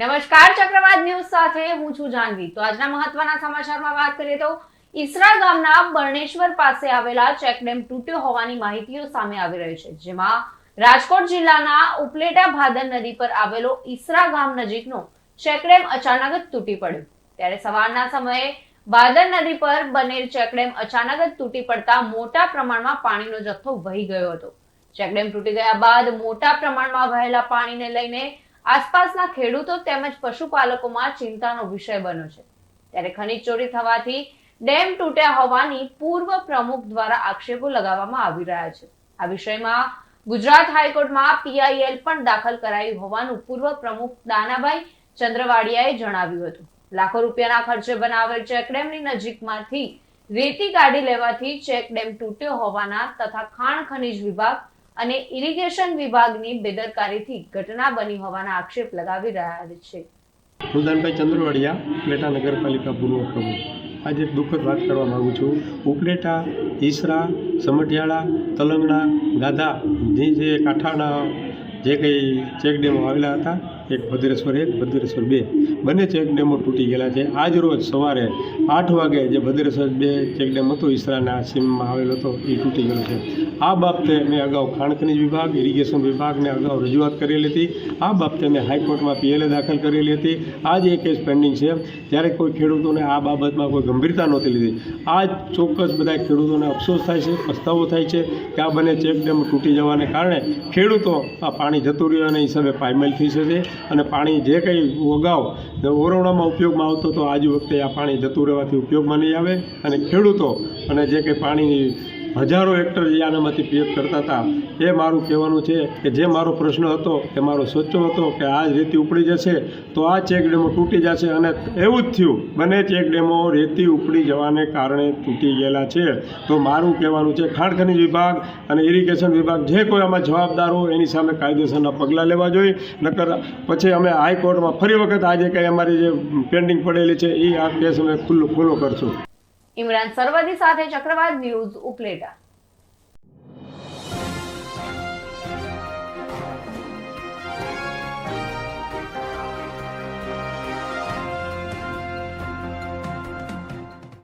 નમસ્કાર, ચક્રવાત ન્યૂઝ સાથે હું છું જાનવી. તો આજના મહત્વના સમાચારમાં વાત કરીએ તો ઈસરા ગામના બર્ણેશ્વર પાસે આવેલા ચેકડેમ તૂટ્યો હોવાની માહિતીઓ સામે આવી રહી છે, જેમાં રાજકોટ જિલ્લાના ઉપલેટા ભાદર નદી પર આવેલો ઈસરા ગામ નજીકનો ચેકડેમ અચાનક જ તૂટી પડ્યો. ત્યારે સવારના સમયે ભાદર નદી પર બનેલ ચેકડેમ અચાનક જ તૂટી પડતા મોટા પ્રમાણમાં પાણીનો જથ્થો વહી ગયો હતો. ચેકડેમ તૂટી ગયા બાદ મોટા પ્રમાણમાં વહેલા પાણીને લઈને આસપાસના ખેડૂતો તેમજ પશુપાલકોમાં ચિંતાનો વિષય બન્યો છે. ત્યારે ખનીજ ચોરી થવાથી ડેમ તૂટ્યા હોવાની પૂર્વ પ્રમુખ દ્વારા આક્ષેપો લગાવવામાં આવી રહ્યા છે. આ વિષયમાં ગુજરાત હાઈકોર્ટમાં પીઆઈએલ પણ દાખલ કરાયું હોવાનું પૂર્વ પ્રમુખ દાનાભાઈ ચંદ્રવાડિયાએ જણાવ્યું હતું. લાખો રૂપિયાના ખર્ચે બનાવેલ ચેકડેમની નજીકમાંથી રેતી કાઢી લેવાથી ચેકડેમ તૂટ્યો હોવાના તથા ખાણ ખનીજ વિભાગ અને ઇરિગેશન વિભાગની બેદરકારીથી ઘટના બની હોવાના આક્ષેપ લગાવી રહ્યા છે. સુલતાનભાઈ ચંદ્રવાડિયા ઉપલેટા નગરપાલિકા પૂર્વ પ્રમુખ. આજે એક દુઃખદ વાત કરવા માગું છું. ઉપલેટા, ઈસરા, સમઢિયાળા, તલંગણા, ગાધા જે કાંઠાના જે કંઈ ચેકડેમો આવેલા હતા એક ભદ્રેશ્વર એક, ભદ્રેશ્વર બે. બંને ચેકડેમો તૂટી ગયેલા છે. આજ રોજ સવારે આઠ વાગે જે ભદ્રેશ્વર બે ચેકડેમ હતો, ઈસરાના સીમમાં આવેલો હતો, એ તૂટી ગયેલો છે. આ બાબતે મેં અગાઉ ખાણ ખનીજ વિભાગ ઇરિગેશન વિભાગને અગાઉ રજૂઆત કરેલી હતી. આ બાબતે મેં હાઈકોર્ટમાં પીએલએ દાખલ કરેલી હતી. આજ એ કેસ પેન્ડિંગ છે. ત્યારે કોઈ ખેડૂતોને આ બાબતમાં કોઈ ગંભીરતા નહોતી લીધી. આ ચોક્કસ બધા ખેડૂતોને અફસોસ થાય છે, પસ્તાવો થાય છે કે આ બંને ચેકડેમ તૂટી જવાને કારણે ખેડૂતો આ પાણી જતું રહ્યું અને હિસાબે પાયમેલ થઈ શકે. અને પાણી જે કંઈ અગાઉ ઓરવણામાં ઉપયોગમાં આવતો તો આજ વખતે આ પાણી જતું રહેવાથી ઉપયોગમાં નહીં આવે. અને ખેડૂતો અને જે કંઈ પાણી હજારો હેક્ટર જે આનામાંથી પિયત કરતા હતા એ મારું કહેવાનું છે કે જે મારો પ્રશ્ન હતો, એ મારો સોચ્યો હતો કે આ રેતી ઉપડી જશે, તો આ ચેકડેમો તૂટી જશે અને એવું જ થયું. બંને ચેકડેમો રેતી ઉપડી જવાને કારણે તૂટી ગયેલા છે. તો મારું કહેવાનું છે, ખાણ ખનિજ વિભાગ અને ઇરિગેશન વિભાગ જે કોઈ આમાં જવાબદાર હોય, એની સામે કાયદેસરના પગલાં લેવા જોઈએ. નકર પછી અમે હાઈકોર્ટમાં ફરી વખત આજે કંઈ અમારી જે પેન્ડિંગ પડેલી છે, એ આ કેસ અમે ખુલ્લો ખુલ્લો કરશું. ઇમરાન સરવદી સાથે ચક્રવાત ન્યૂઝ ઉપલેટા.